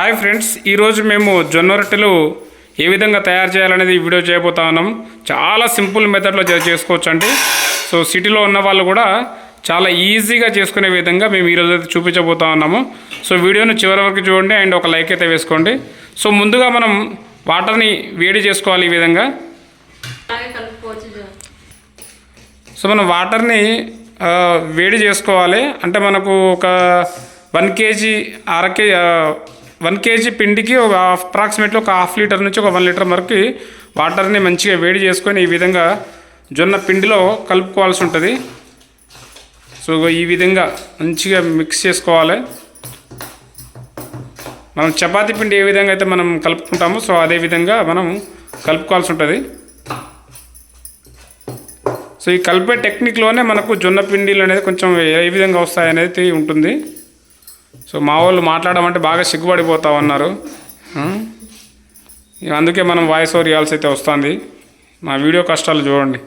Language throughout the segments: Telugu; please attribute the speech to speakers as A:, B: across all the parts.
A: హాయ్ ఫ్రెండ్స్ ఈరోజు మేము జొన్న రొట్టెలు ఏ విధంగా తయారు చేయాలనేది ఈ వీడియో చేయబోతా ఉన్నాం. చాలా సింపుల్ మెథడ్లో చేసుకోవచ్చు అండి సో సిటీలో ఉన్న వాళ్ళు కూడా చాలా ఈజీగా చేసుకునే విధంగా మేము ఈరోజు అయితే చూపించబోతా ఉన్నాము. సో వీడియోను చివరి వరకు చూడండి అండ్ ఒక లైక్ అయితే వేసుకోండి. సో ముందుగా మనం వాటర్ని వేడి చేసుకోవాలి ఈ విధంగా. సో మనం వాటర్ని వేడి చేసుకోవాలి. అంటే మనకు ఒక వన్ కేజీ అర కే వన్ కేజీ పిండికి ఒక అప్రాక్సిమేట్లీ ఒక హాఫ్ లీటర్ నుంచి ఒక వన్ లీటర్ వరకు వాటర్ని మంచిగా వేడి చేసుకొని ఈ విధంగా జొన్న పిండిలో కలుపుకోవాల్సి ఉంటుంది. సో ఈ విధంగా మంచిగా మిక్స్ చేసుకోవాలి. మనం చపాతీ పిండి ఏ విధంగా అయితే మనం కలుపుకుంటామో సో అదే విధంగా మనం కలుపుకోవాల్సి ఉంటుంది. సో ఈ కలిపే టెక్నిక్లోనే మనకు జొన్న పిండిలు అనేది కొంచెం ఏ విధంగా వస్తాయి అనేది ఉంటుంది. సో మా వాళ్ళు మాట్లాడమంటే బాగా సిగ్గుపడిపోతా ఉన్నారు. ఇక అందుకే మనం వాయిస్ ఓవర్ ఇవ్వాల్సి అయితే వస్తుంది. మా వీడియో కష్టాలు చూడండి.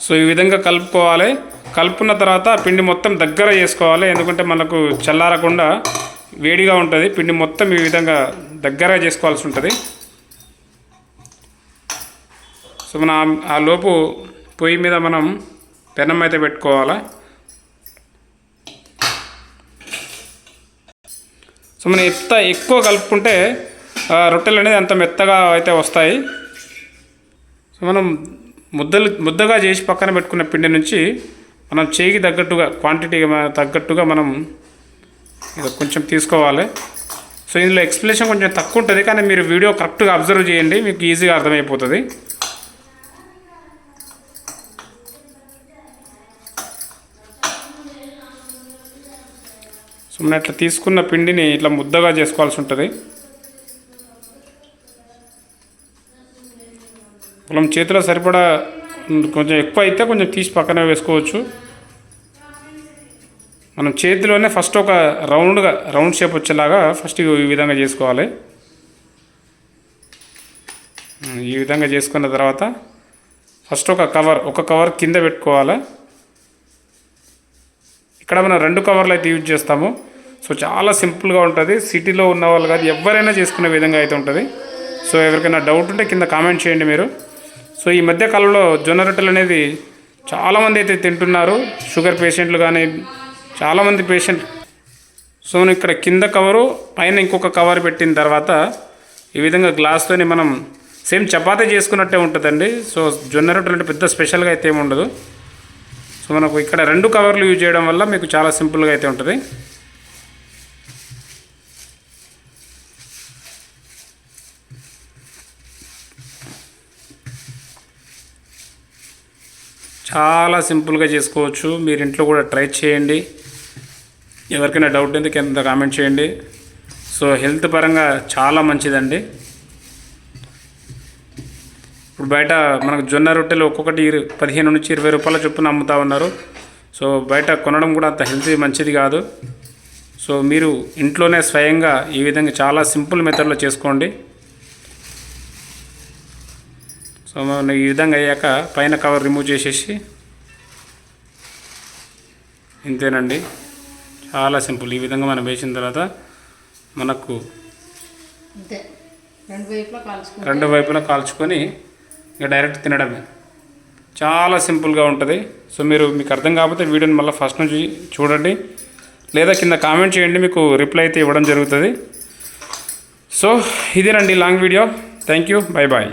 A: సో ఈ విధంగా కలుపుకోవాలి. కలుపుకున్న తర్వాత పిండి మొత్తం దగ్గర చేసుకోవాలి. ఎందుకంటే మనకు చల్లారకుండా వేడిగా ఉంటుంది. పిండి మొత్తం ఈ విధంగా దగ్గర చేసుకోవాల్సి ఉంటుంది. సో మనం ఆ- ఆ లోపు పొయ్యి మీద మనం పెనం అయితే పెట్టుకోవాలా? సో మనం ఎంత ఎక్కువ కలుపుకుంటే రొట్టెలు అనేది అంత మెత్తగా అయితే వస్తాయి. సో మనం ముద్దలు ముద్దగా చేసి పక్కన పెట్టుకున్న పిండి నుంచి మనం చేయికి తగ్గట్టుగా క్వాంటిటీ తగ్గట్టుగా మనం కొంచెం తీసుకోవాలి. సో ఇందులో ఎక్స్ప్లెనేషన్ కొంచెం తక్కువ ఉంటుంది కానీ మీరు వీడియో కరెక్ట్గా అబ్జర్వ్ చేయండి మీకు ఈజీగా అర్థమైపోతుంది. సో మనం ఇట్లా తీసుకున్న పిండిని ఇట్లా ముద్దగా చేసుకోవాల్సి ఉంటుంది. మనం చేతిలో సరిపడా కొంచెం ఎక్కువ అయితే కొంచెం తీసి పక్కన వేసుకోవచ్చు. మనం చేతిలోనే ఫస్ట్ ఒక రౌండ్గా రౌండ్ షేప్ వచ్చేలాగా ఫస్ట్ ఈ విధంగా చేసుకోవాలి. ఈ విధంగా చేసుకున్న తర్వాత ఫస్ట్ ఒక కవర్ ఒక కవర్ కింద పెట్టుకోవాలి. ఇక్కడ మనం రెండు కవర్లు అయితే యూజ్ చేస్తాము. సో చాలా సింపుల్గా ఉంటుంది. సిటీలో ఉన్న వాళ్ళు కాదు ఎవరైనా చేసుకునే విధంగా అయితే ఉంటుంది. సో ఎవరికైనా డౌట్ ఉంటే కింద కామెంట్ చేయండి మీరు. సో ఈ మధ్య కాలంలో జొన్న రొట్టెలు అనేది చాలామంది అయితే తింటున్నారు. షుగర్ పేషెంట్లు కానీ చాలామంది పేషెంట్ సో మనం ఇక్కడ కింద కవరు పైన ఇంకొక కవర్ పెట్టిన తర్వాత ఈ విధంగా గ్లాస్తోని మనం సేమ్ చపాతీ చేసుకున్నట్టే ఉంటుందండి. సో జొన్న రొట్టెలు అంటే పెద్ద స్పెషల్గా అయితే ఏమి ఉండదు. సో మనకు ఇక్కడ రెండు కవర్లు యూజ్ చేయడం వల్ల మీకు చాలా సింపుల్గా అయితే ఉంటుంది. చాలా సింపుల్గా చేసుకోవచ్చు. మీరు ఇంట్లో కూడా ట్రై చేయండి. ఎవరికైనా డౌట్ ఉంది కింద కామెంట్ చేయండి. సో హెల్త్ పరంగా చాలా మంచిదండి. ఇప్పుడు బయట మనకు జొన్న రొట్టెలు ఒక్కొక్కటి పదిహేను నుంచి ఇరవై రూపాయల చొప్పున అమ్ముతా ఉన్నారు. సో బయట కొనడం కూడా అంత హెల్తీ మంచిది కాదు. సో మీరు ఇంట్లోనే స్వయంగా ఈ విధంగా చాలా సింపుల్ మెథడ్లో చేసుకోండి. సో మనం ఈ విధంగా అయ్యాక పైన కవర్ రిమూవ్ చేసేసి ఇంతేనండి. చాలా సింపుల్. ఈ విధంగా మనం వేసిన తర్వాత మనకు రెండు వైపులా కాల్చుకొని ఇక డైరెక్ట్ తినడమే. చాలా సింపుల్గా ఉంటుంది. సో మీరు మీకు అర్థం కాకపోతే వీడియోని మళ్ళీ ఫస్ట్ నుంచి చూడండి. లేదా కింద కామెంట్ చేయండి మీకు రిప్లై అయితే ఇవ్వడం జరుగుతుంది. సో ఇదేనండి long video thank you bye bye